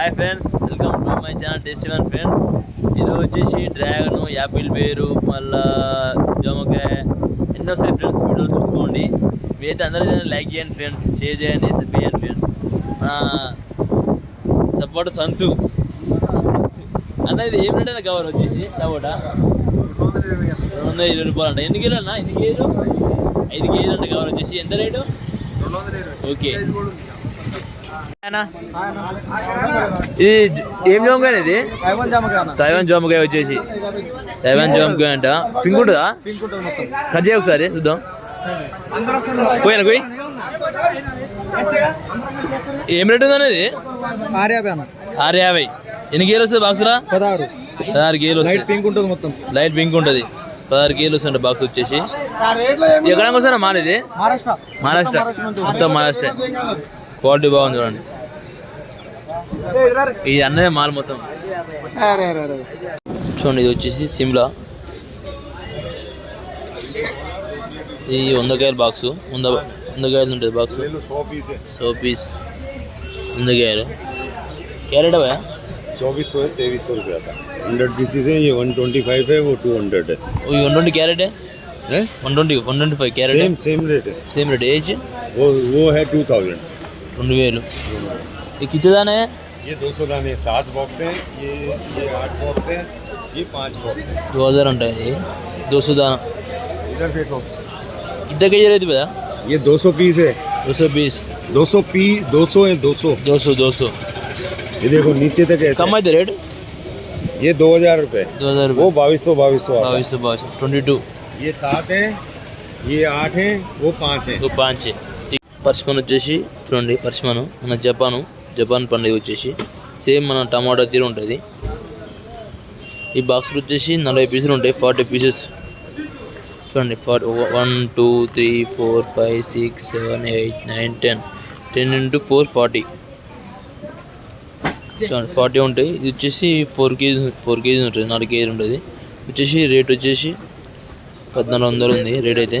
Hi friends welcome to my channel tasty one friends ఇది వచ్చేసి dragon Apple పేరు మళ్ళా జామకాయ ఎన్నో వస్తాయి ఫ్రెండ్స్ వీడియో చూసుకోండి. మీరైతే అందరూ లైక్ చేయండి ఫ్రెండ్స్ షేర్ చేయండి సబ్ చేయండి ఫ్రెండ్స్ మన సపోర్ట్ సంతు. అన్న ఇది ఏం రేట్ కవర్ వచ్చేసి? సపోటా రెండు వందల ఇరవై రూపాయలు అంట. ఎన్ని కేజీలు అన్న? ఎన్ని కేజీలు? ఐదు కేజీలు అంట కవర్ వచ్చేసి. ఎంత రేటు? ఓకే అన్నా ఇది ఏం జామకాయ ఇది? తైవాన్ జామకాయ వచ్చేసి. తైవాన్ జామకాయ అంట. పింక్ ఉంటుందా? కట్ చేయ ఒకసారి చూద్దాం. పోయాను పోయి? ఏం రేట్ ఉంది అనేది ఆర్యాబ్యాన ఆరు యాభై ఎన్ని కేలు వస్తుంది బాక్స్రా పదహారు పదహారు కేలు లైట్ వస్తుంది పింక్ ఉంటుంది మొత్తం. లైట్ పింక్ ఉంటుంది. పదహారు కేలు వస్తుంది బాక్స్ వచ్చేసి. ఎక్కడ వస్తారా మానేది మహారాష్ట్ర. మహారాష్ట్ర. మొత్తం మహారాష్ట్ర క్వాలిటీ బాగుంది చూడండి ఇది అన్నదే మాల్ మొత్తం చూడండి ఇది వచ్చేసి సిమ్లా ఇది వంద కాయల బాక్స్ వంద వంద కాయలు ఉంటుంది బాక్స్ సో పీస్ వంద కాయలు క్యారెట్ అవా चौबीस सौ है तेईस सौ रुपया था हंड्रेड पीसीज है ये वन ट्वेंटी फाइव है वो टू हंड्रेड है వన్ ట్వంటీ క్యారెట్ हैं? One twenty one twenty five carat same same rate है సేమ్ రేట్ ఏజ్ वो वो है टू थाउजेंड రెండు వేలు ఇది కిత్తదానే ये दो सौ दाने सात बॉक्स हैं ये ये आठ बॉक्स हैं ये पाँच बॉक्स हैं दो हज़ार ఉంటాయి दो सौ दाना इधर देखो कितना के जी रहती बता ये दो सौ पीस है दो सौ बीस दो सौ पी दो सौ है दो सौ दो सौ दो सौ ये देखो नीचे तक ऐसे कम है रेट ये दो हजार रुपये दो हज़ार वो बाईस सौ बाईस सौ आता है। बाईस सौ बाईस ट्वेंटी टू ये सात है ये आठ है वो पाँच है పాంచ్ పర్చిమన్ వచ్చేసి చూడండి పర్చిమన్ మన జపాను జపాన్ పండుగ వచ్చేసి. సేమ్ మన టమాటా తీరు ఉంటుంది. ఈ బాక్స్లు వచ్చేసి నలభై పీసులు ఉంటాయి ఫార్టీ పీసెస్. చూడండి forty one two three four five six seven eight nine ten. Ten into four forty. చూడండి ఫార్టీ ఉంటాయి. ఇది వచ్చేసి ఫోర్ కేజీ ఫోర్ కేజీ ఉంటుంది నాలుగు కేజీ ఉంటుంది. వచ్చేసి రేట్ వచ్చేసి పద్నాలుగు వందలు ఉంది రేట్ అయితే.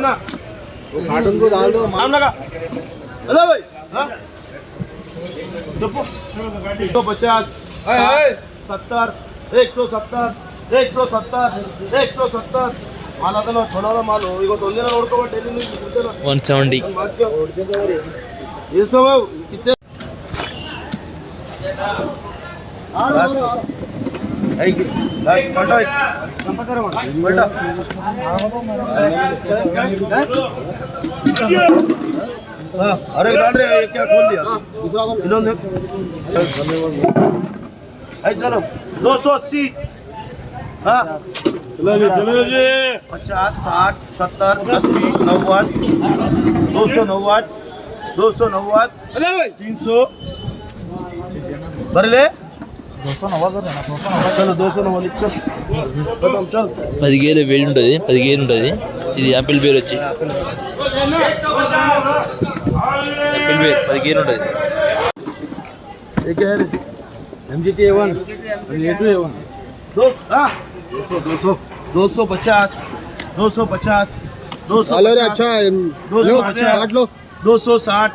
ना वो कार्टून को डाल दो मार लगा हेलो भाई हां दो पचास सत्तर एक सौ सत्तर एक सौ सत्तर एक सौ सत्तर माल आता ना छोड़ा था माल इगो तोंदे ना ओडको बट टेली नहीं वन सेवेंटी ये सब कितने अरे डाल रहे ये क्या खोल दिया? दूसरा इन्होंने चलो। दो सौ अस्सी। हाँ। पचास साठ सत्तर अस्सी नव्वद। दो सौ नव्वद। दो सौ नव्वद। तीन सौ। भरले चलो दो सौ नव्वद चल खत्म चल పది గేలు వేడి ఉంటుంది పది గేలు ఉంటుంది ఇది యాపిల్ బేర్ వచ్చి యాపిల్ బేర్ పది గేలు ఉంటుంది ये क्या है रे MGT A one A two A one दो हाँ दो सौ दो सौ दो सौ पचास दो सौ पचास दो सौ अच्छा दो सौ पचास दो सौ साठ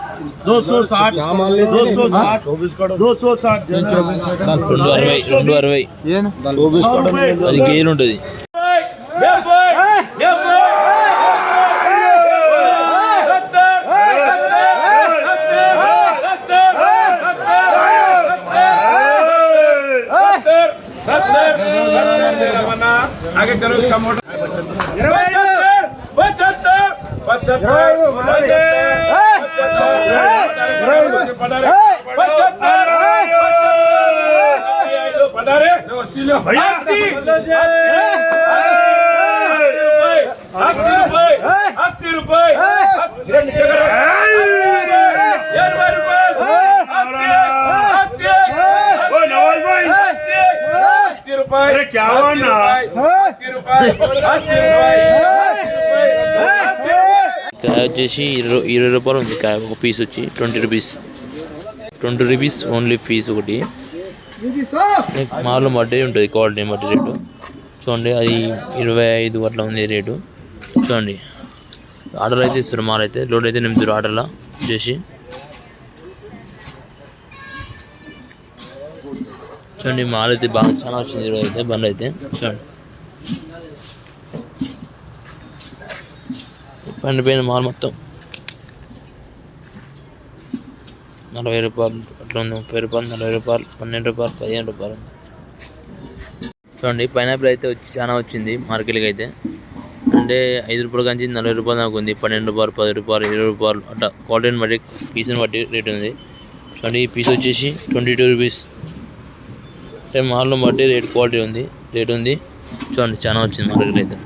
दो सौ साठ दो सौ साठ चौबीस दो सौ साठ రెండు అరవై రెండు అరవై ಏನು चौबीस పది గేలు ఉంటుంది आगे चलो उसका मोटर पचहत्तर पचहत्तर पधारे भैया अस्सी रुपये రెండు ఇరవై अस्सी नवाज़ अस्सी रुपये क्या अस्सी కాయ వచ్చేసి ఇరవై ఇరవై రూపాయలు ఉంది కాయ ఒక పీస్ వచ్చి. Twenty rupees. Twenty rupees only piece ఒకటి. మాలో బట్టి ఉంటుంది క్వాలిటీ బట్టి రేటు. చూడండి అది ఇరవై ఐదు అట్లా ఉంది రేటు. చూడండి. ఆర్డర్ అయితే ఇస్తారు మాలు అయితే. లోడ్ అయితే నింపుతారు ఆర్డర్లో చేసి. చూడండి మాలు అయితే బాగా చాలా వచ్చింది ఈరోజు అయితే బండి అయితే. చూడండి. పండిపోయిన మాల్ మొత్తం. నలభై రూపాయలు అట్లా ఉంది ముప్పై రూపాయలు నలభై రూపాయలు పన్నెండు రూపాయలు పదిహేను రూపాయలు ఉంది. చూడండి పైనాపిల్ అయితే వచ్చి చాలా వచ్చింది మార్కెట్కి అయితే. అంటే ఐదు రూపాయల కంచి నలభై రూపాయలు దాకా ఉంది పన్నెండు రూపాయలు పది రూపాయలు ఇరవై రూపాయలు అట్లా క్వాలిటీని బట్టి పీస్ని బట్టి రేట్ ఉంది. చూడండి ఈ పీస్ వచ్చేసి ట్వంటీ టూ రూపీస్ అంటే మాల్లో బట్టి రేట్ క్వాలిటీ ఉంది రేట్ ఉంది. చూడండి చాలా వచ్చింది మార్కెట్ అయితే.